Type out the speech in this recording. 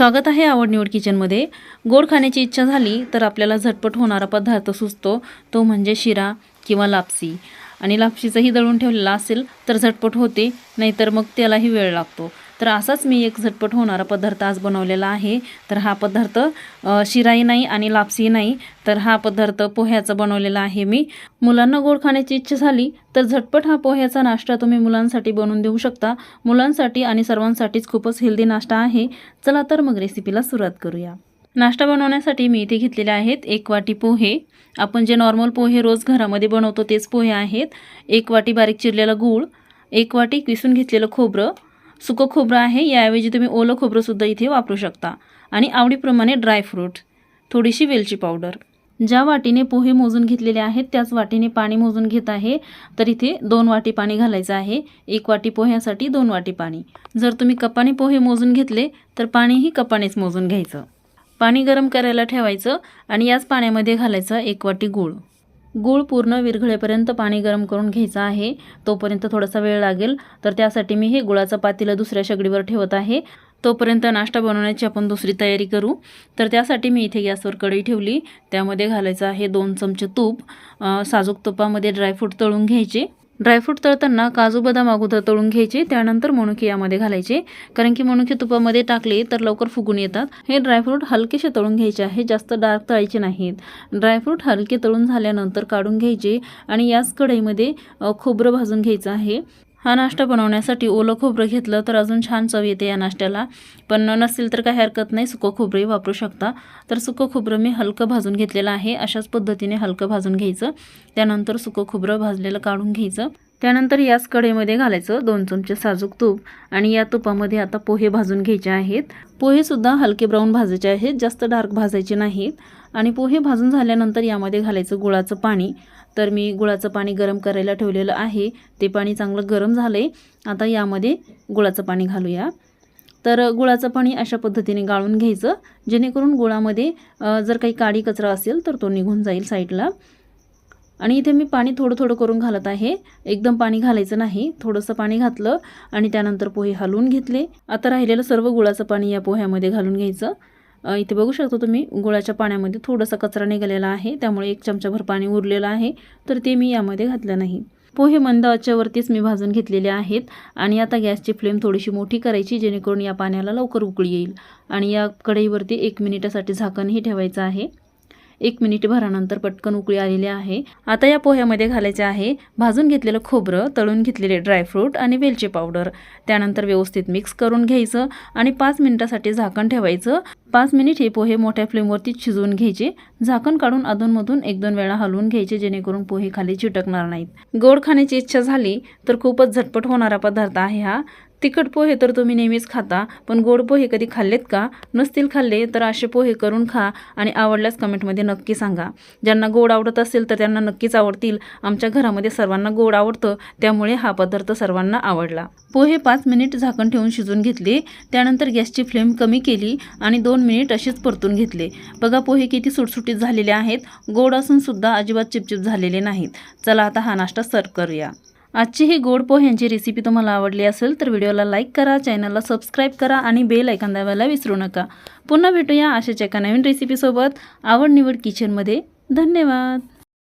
स्वागत आहे आवड निवड किचनमध्ये. गोड खाण्याची इच्छा झाली तर आपल्याला झटपट होणारा पदार्थ सुचतो. तो म्हणजे शिरा किंवा लापसी. आणि लापशीचंही दळून ठेवलेला असेल तर झटपट होते नाहीतर मग त्यालाही वेळ लागतो. तर असाच मी एक झटपट होणारा पदार्थ आज बनवलेला आहे. तर हा पदार्थ शिराई शिराही नाही आणि लापसी नाही तर हा पदार्थ पोह्याचा बनवलेला आहे मी. मुलांना गोड खाण्याची इच्छा झाली तर झटपट हा पोह्याचा नाश्ता तुम्ही मुलांसाठी बनवून देऊ शकता. मुलांसाठी आणि सर्वांसाठीच खूपच हेल्दी नाश्ता आहे. चला तर मग रेसिपीला सुरुवात करूया. नाश्ता बनवण्यासाठी मी इथे घेतलेले आहेत एक वाटी पोहे. आपण जे नॉर्मल पोहे रोज घरामध्ये बनवतो तेच पोहे आहेत. एक वाटी बारीक चिरलेला गूळ एक वाटी किसून घेतलेलं खोबरं सुकं खोबरं आहे. याऐवजी तुम्ही ओलं खोबरंसुद्धा इथे वापरू शकता. आणि आवडीप्रमाणे ड्रायफ्रूट थोडीशी वेलची पावडर. ज्या वाटीने पोहे मोजून घेतलेले आहेत त्याच वाटीने पाणी मोजून घेत आहे. तर इथे दोन वाटी पाणी घालायचं आहे. एक वाटी पोह्यासाठी दोन वाटी पाणी. जर तुम्ही कपाने पोहे मोजून घेतले तर पाणीही कपानेच मोजून घ्यायचं. पाणी गरम करायला ठेवायचं आणि याच पाण्यामध्ये घालायचं एक वाटी गूळ. गूळ पूर्ण विरघळेपर्यंत पाणी गरम करून घ्यायचं आहे. तोपर्यंत थोडासा वेळ लागेल. तर त्यासाठी मी हे गुळाचं पातेलं दुसऱ्या शेगडीवर ठेवत आहे. तोपर्यंत नाश्ता बनवण्याची आपण दुसरी तयारी करू. तर त्यासाठी मी इथे गॅसवर कढई ठेवली. त्यामध्ये घालायचं आहे दोन चमचे तूप. साजूक तुपामध्ये ड्रायफ्रूट तळून घ्यायचे. ड्रायफ्रूट तळताना काजू बदाम अगोदर तळून घ्यायचे त्यानंतर मनुके यामध्ये घालायचे. कारण की मनुके तुपामध्ये टाकले तर लवकर फुगून येतात. हे ड्रायफ्रूट हलकेसे तळून घ्यायचे आहे जास्त डार्क तळायचे नाहीत. ड्रायफ्रूट हलके तळून झाल्यानंतर काढून घ्यायचे आणि याच कढईमध्ये खोबरं भाजून घ्यायचं आहे. हा नाश्ता बनवण्यासाठी ओलं खोबरं घेतलं तर अजून छान चव येते या नाश्त्याला. पण नसेल तर काही हरकत नाही सुकं खोबरंही वापरू शकता. तर सुकं खोबरं मी हलकं भाजून घेतलेलं आहे. अशाच पद्धतीने हलकं भाजून घ्यायचं. त्यानंतर सुकं खोबरं भाजलेलं काढून घ्यायचं. त्यानंतर याच कढईमध्ये घालायचं दोन चमचे साजूक तूप आणि या तुपामध्ये आता पोहे भाजून घ्यायचे आहेत. पोहेसुद्धा हलके ब्राऊन भाजायचे आहेत जास्त डार्क भाजायचे नाहीत. आणि पोहे भाजून झाल्यानंतर यामध्ये घालायचं गुळाचं पाणी. तर मी गुळाचं पाणी गरम करायला ठेवलेलं आहे. ते पाणी चांगलं गरम झालं आहे आता यामध्ये गुळाचं पाणी घालूया. तर गुळाचं पाणी अशा पद्धतीने गाळून घ्यायचं. जेणेकरून गुळामध्ये जर काही काडी कचरा असेल तर तो निघून जाईल साईडला. आणि इथे मी पाणी थोडं थोडं करून घालत आहे. एकदम पाणी घालायचं नाही. थोडंसं पाणी घातलं आणि त्यानंतर पोहे हलवून घेतले. आता राहिलेलं सर्व गुळाचं पाणी या पोह्यामध्ये घालून घ्यायचं. इथे बघू शकतो तुम्ही गुळाच्या पाण्यामध्ये थोडासा कचरा निघालेला आहे. त्यामुळे एक चमचाभर पाणी उरलेलं आहे. तर ते मी यामध्ये घातलं नाही. पोहे मंद आचेवरतीच मी भाजून घेतलेले आहेत. आणि आता गॅसची फ्लेम थोडीशी मोठी करायची जेणेकरून या पाण्याला लवकर उकळी येईल. आणि या कढईवरती एक मिनिटासाठी झाकणही ठेवायचं आहे. एक मिनिट भरानंतर पटकन उकळी आलेली आहे. आता या पोह्यामध्ये घालायचे आहे भाजून घेतलेलं खोबरं तळून घेतलेले ड्रायफ्रूट आणि वेलची पावडर त्यानंतर व्यवस्थित मिक्स करून घ्यायचं आणि पाच मिनिटासाठी झाकण ठेवायचं. पाच मिनिट हे पोहे मोठ्या फ्लेमवरती शिजवून घ्यायचे. झाकण काढून अधूनमधून एक दोन वेळा हलवून घ्यायचे जेणेकरून पोहे खाली चिटकणार नाहीत. गोड खाण्याची इच्छा झाली तर खूपच झटपट होणारा पदार्थ आहे हा. तिखट पोहे तर तुम्ही नेहमीच खाता पण गोड पोहे कधी खाल्लेत का? नसतील खाल्ले तर असे पोहे करून खा आणि आवडल्यास कमेंटमध्ये नक्की सांगा. ज्यांना गोड आवडत असेल तर त्यांना नक्कीच आवडतील. आमच्या घरामध्ये सर्वांना गोड आवडतं त्यामुळे हा पदार्थ सर्वांना आवडला. पोहे पाच मिनिट झाकण ठेवून शिजून घेतले त्यानंतर गॅसची फ्लेम कमी केली आणि दोन मिनिट असेच परतून घेतले. बघा पोहे किती सुटसुटीत झालेले आहेत. गोड असूनसुद्धा अजिबात चिपचिप झालेले नाहीत. चला आता हा नाश्ता सर्व करूया. आजची ही गोड पोह्यांची रेसिपी तुम्हाला आवडली असेल तर व्हिडिओला लाईक करा चॅनलला सबस्क्राईब करा आणि बेल ऐकन दाबायला विसरू नका. पुन्हा भेटूया अशाच एका नवीन रेसिपीसोबत आवड निवड किचनमध्ये धन्यवाद.